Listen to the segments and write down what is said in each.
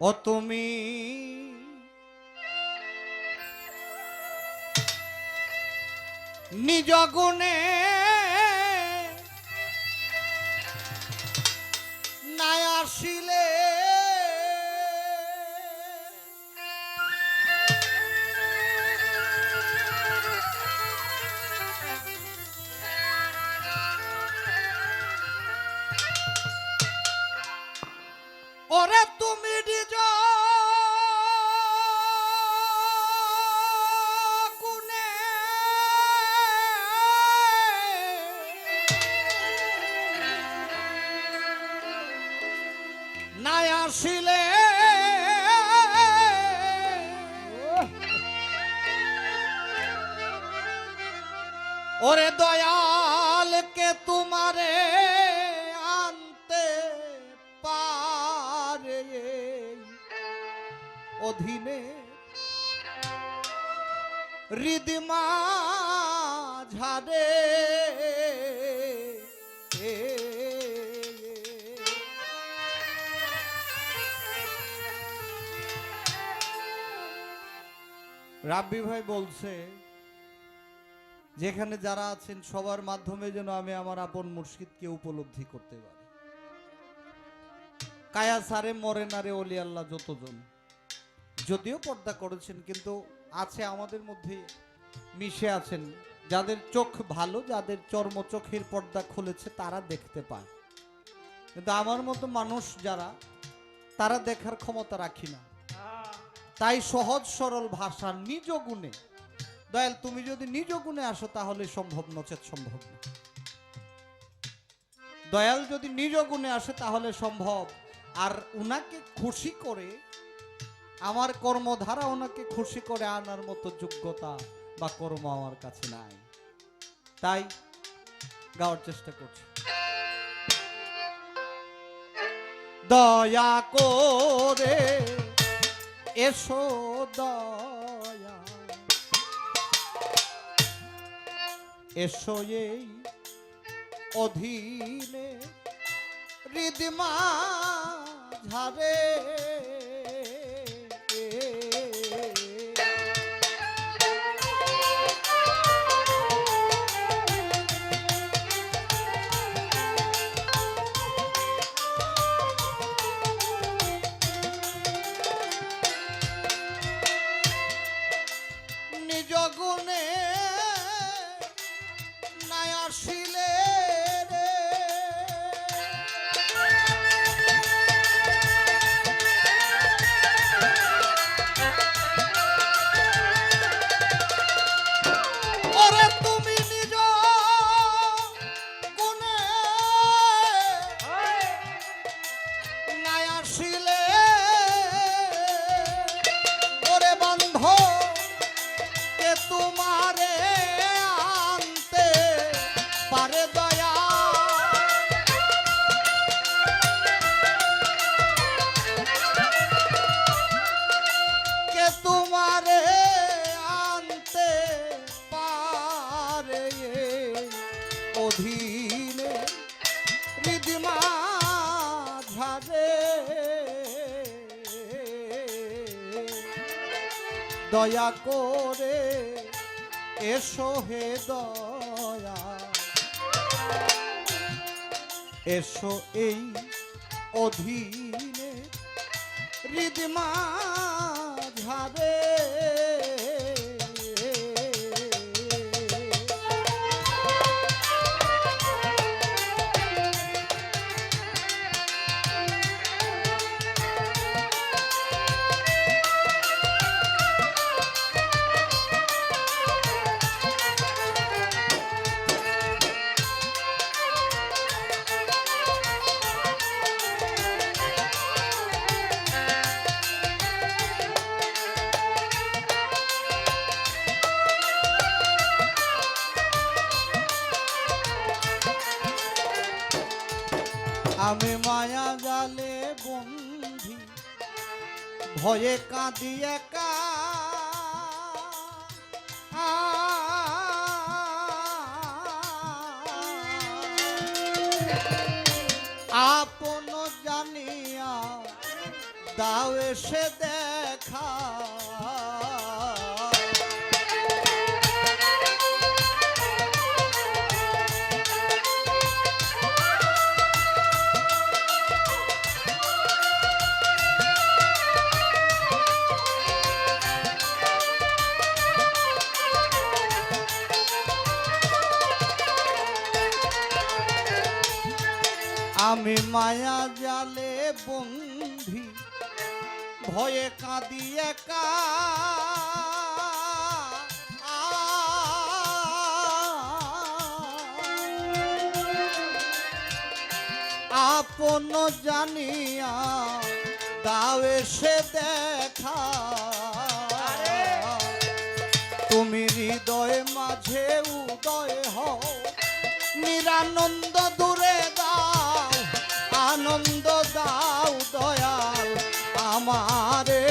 ও তুমি? নিজ গুণে নাই আসিলে ওরে দয়াল কে তোমারে আনতে পারে? অধীনে হৃদিমা ঝাড়ে রাব্বি ভাই বলছে যেখানে যারা আছেন সবার মাধ্যমে যেন আমি আমার আপন মুর্শিদকে উপলব্ধি করতে পারি। কায়া সারে মরে না রে অলি আল্লাহ যতজন। যদিও পর্দা করেছেন কিন্তু আছে আমাদের মধ্যে মিশে আছেন। যাদের চোখ ভালো যাদের চর্ম চোখের পর্দা খুলেছে তারা দেখতে পায়। কিন্তু আমার মতো মানুষ যারা তারা দেখার ক্ষমতা রাখি না। তাই সহজ সরল ভাষা নিজ গুণে দয়াল, তুমি যদি নিজ গুণে আসো, তাহলে সম্ভব নচেত সম্ভব না। দয়াল যদি নিজ গুণে আসে, তাহলে সম্ভব। আর উনাকে খুশি করে, আমার কর্মধারা ওনাকে খুশি করে আনার মতো যোগ্যতা বা কর্ম আমার কাছে নাই। তাই গাওয়ার চেষ্টা করছি। দয়া করে এসো, দয়া এসো এই অধীনে রিদমা ঝারে দয়া করে এসো হে দয়া। এসো এই অধীনে হৃদমা ঝাড়ে ভয়ে কাঁদি একা। আপন জানিয়া দাও এসে দেখা মায়া জালে বন্ধি ভয়ে কাঁদি একা আপন জানিয়া দাও এসে দেখা। তুমি হৃদয় মাঝে উদয় হও নিরানন্দ দূরে দাও। আনন্দ দাও দয়াল আমারে।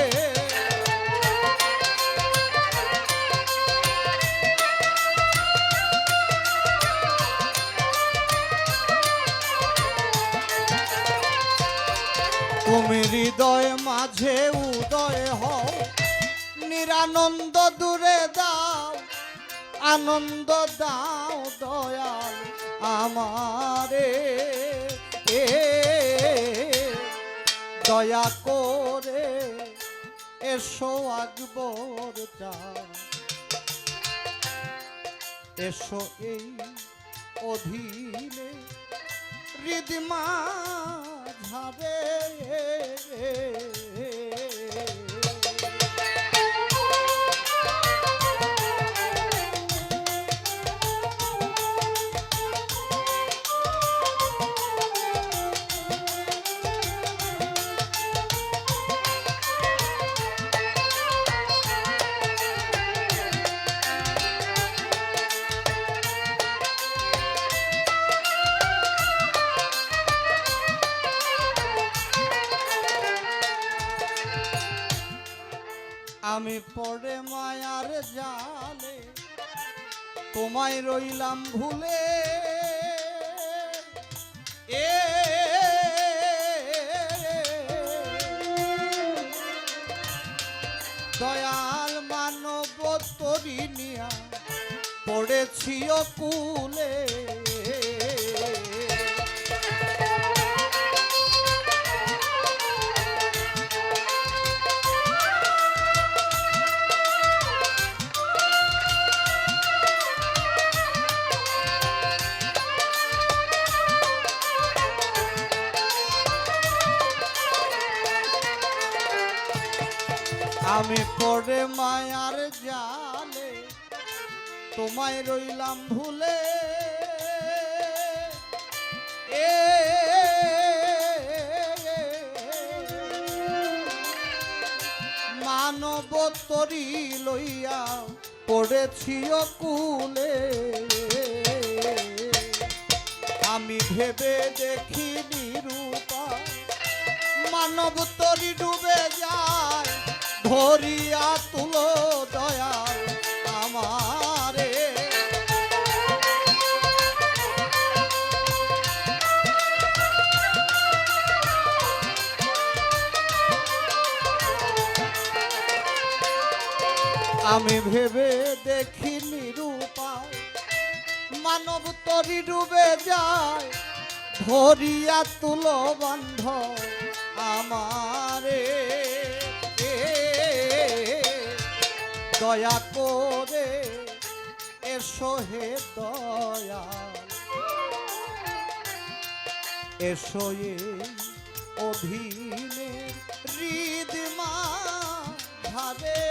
তুমি হৃদয় মাঝে উদয় হও, নিরানন্দ দূরে দাও, আনন্দ দাও দয়াল আমারে। দয়া করে এসো আকবর এসো এই অধীনে হৃদমা ঝাবে পড়ে মায়ার জালে তোমায় রইলাম ভুলে। এ দয়াল মানব তরিনিয়া পড়েছি কুলে আমি পড়ে মায়ার জালে, তোমায় রইলাম ভুলে। এ মানব তরি লইয়া পড়েছি কুলে আমি ভেবে দেখি নিরূপা মানব তরি ডুবে যায়। ধরিয়া তুলো দয়াল আমারে। আমি ভেবে দেখি নিরূপায় মানব তরি ডুবে যায় ধরিয়া তুলো বন্ধ আমারে। দয়া করে এসো হে দয়া এসো এ অধীনে হৃদমা ধারে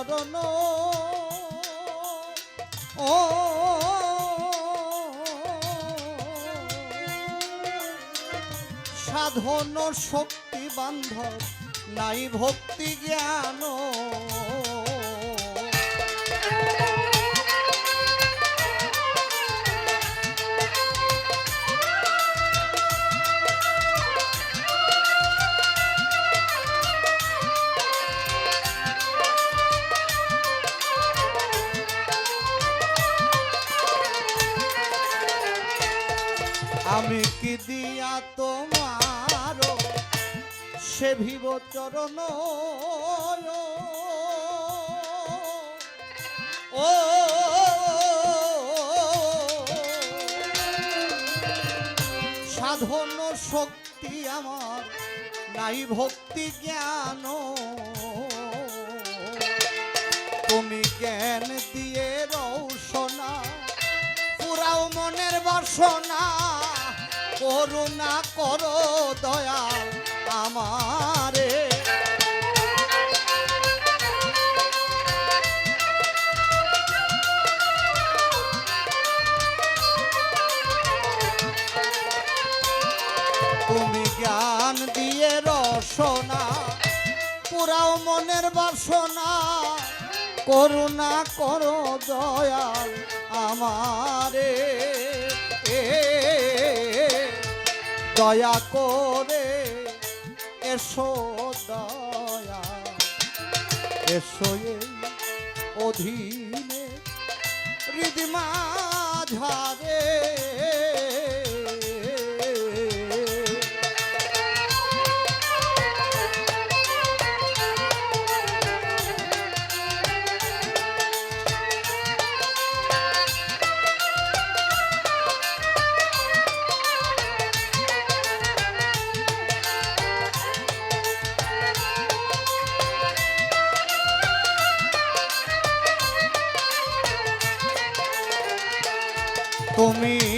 বিবচরণ ও সাধন শক্তি বান্ধব নাই ভক্তি জ্ঞান। কি দিয়া তোমার সে ভিব চরণ ও, সাধন শক্তি আমার, নাই ভক্তি জ্ঞান। তুমি জ্ঞান দিয়ে রৌসনা পুরাও মনের বাসনা। করুণা করো দয়াল আমারে। তুমি জ্ঞান দিয়ে রসনা পুরাও মনের বাসনা। করুণা করো দয়াল আমারে। এ, দয়া করে এসো দয়া। এসো এই অধীনে হৃদমা ঝারে তুমি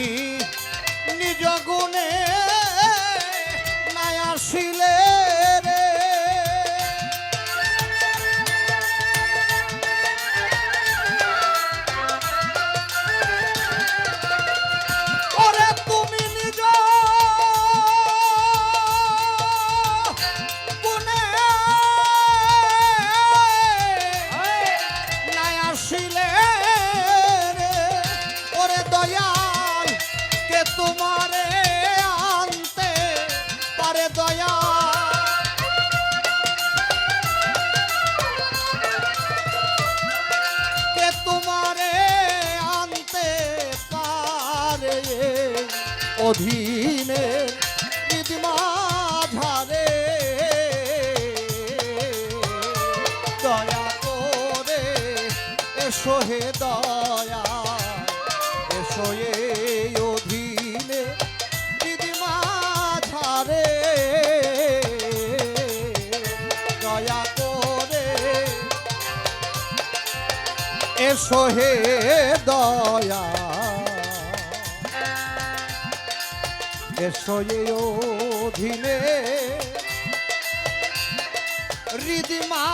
অধীনে ঝারে দয়া করে এসো হে দয়া, এসো এই অধীনে ঝারে দয়া করে এসো হে দয়া। এসো অধীনে হৃদিমা